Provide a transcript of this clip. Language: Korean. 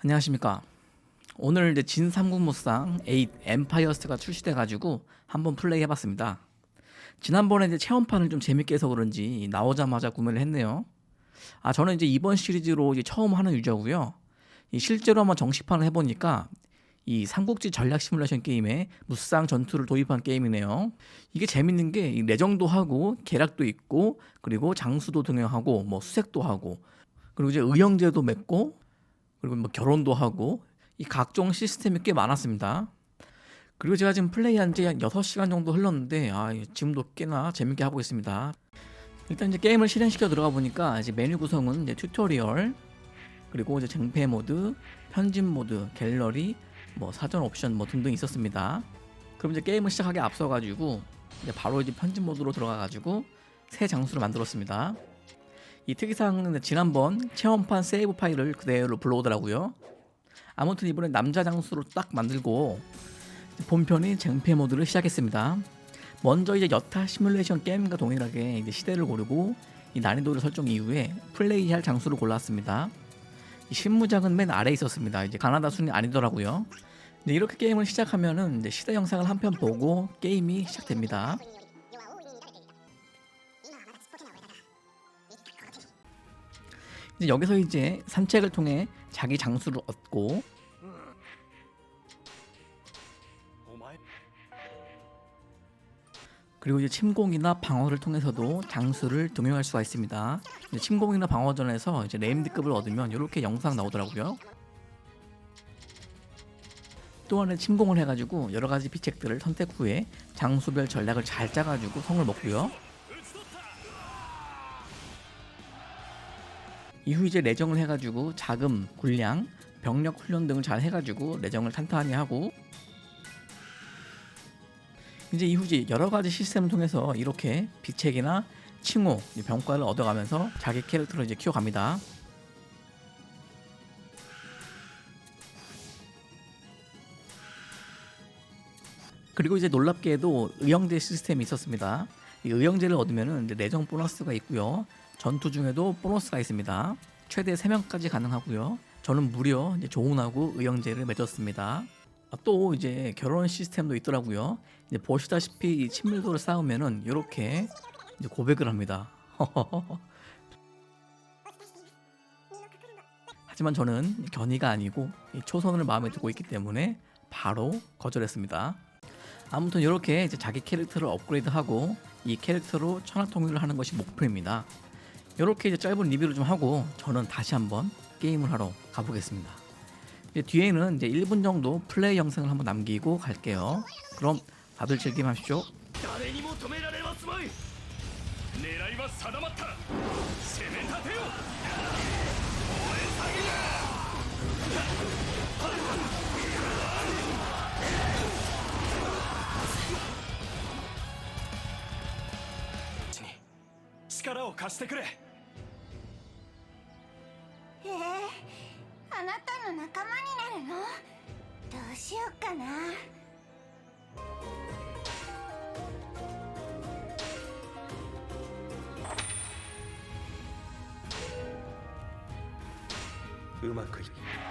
안녕하십니까. 오늘 이제 진 삼국무쌍 8 엠파이어스가 출시돼 가지고 한번 플레이 해봤습니다. 지난번에 이제 체험판을 좀 재밌게 해서 그런지 나오자마자 구매를 했네요. 아 저는 이제 이번 시리즈로 이제 처음 하는 유저고요. 이 실제로 한번 정식판을 해보니까 이 삼국지 전략 시뮬레이션 게임에 무쌍 전투를 도입한 게임이네요. 이게 재밌는 게이 내정도 하고 계략도 있고 그리고 장수도 등용하고 뭐 수색도 하고 그리고 이제 의형제도 맺고 그리고 뭐 결혼도 하고 이 각종 시스템이 꽤 많았습니다. 그리고 제가 지금 플레이한 지 한 6시간 정도 흘렀는데 아, 지금도 꽤나 재밌게 하고 있습니다. 일단 이제 게임을 실행시켜 들어가 보니까 이제 메뉴 구성은 이제 튜토리얼 그리고 이제 쟁패 모드, 편집 모드, 갤러리, 뭐 사전 옵션 뭐 등등 있었습니다. 그럼 이제 게임을 시작하기 앞서 가지고 이제 바로 이제 편집 모드로 들어가 가지고 새 장수를 만들었습니다. 이 특이사항은 지난번 체험판 세이브 파일을 그대로 불러오더라고요. 아무튼 이번엔 남자 장수로 딱 만들고 본편인 쟁패 모드를 시작했습니다. 먼저 이제 여타 시뮬레이션 게임과 동일하게 이제 시대를 고르고 이 난이도를 설정 이후에 플레이할 장수를 골랐습니다. 이 신무장은 맨 아래에 있었습니다. 이제 가나다 순이 아니더라고요. 이렇게 게임을 시작하면은 시대 영상을 한 편 보고 게임이 시작됩니다. 이제 여기서 이제 산책을 통해 자기 장수를 얻고 그리고 이제 침공이나 방어를 통해서도 장수를 등용할 수가 있습니다. 이제 침공이나 방어전에서 이제 네임드급을 얻으면 이렇게 영상 나오더라고요. 또 하나 침공을 해가지고 여러 가지 비책들을 선택 후에 장수별 전략을 잘 짜가지고 성을 먹고요. 이후 이제 내정을 해가지고 자금, 군량, 병력 훈련 등을 잘 해가지고 내정을 탄탄히 하고 이제 이후 이제 여러 가지 시스템을 통해서 이렇게 비책이나 칭호, 이 병과를 얻어가면서 자기 캐릭터를 이제 키워갑니다. 그리고 이제 놀랍게도 의형제 시스템이 있었습니다. 이 의형제를 얻으면은 이제 내정 보너스가 있고요. 전투 중에도 보너스가 있습니다. 최대 3명까지 가능하고요. 저는 무려 이제 조운하고 의형제를 맺었습니다. 아, 또 이제 결혼 시스템도 있더라고요. 이제 보시다시피 이 친밀도를 쌓으면은 이렇게 이제 고백을 합니다. 하지만 저는 견이가 아니고 이 초선을 마음에 두고 있기 때문에 바로 거절했습니다. 아무튼 이렇게 이제 자기 캐릭터를 업그레이드하고 이 캐릭터로 천하 통일을 하는 것이 목표입니다. 이렇게 이제 짧은 리뷰를 좀 하고 저는 다시 한번 게임을 하러 가보겠습니다. 이제 뒤에는 이제 1분 정도 플레이 영상을 한번 남기고 갈게요. 그럼 다들 즐김하십시오. 誰にも止められますまい狙いは定まったら攻め立てよ力を貸してくれ えー、あなたの仲間になるの？どうしようかな。うまくいった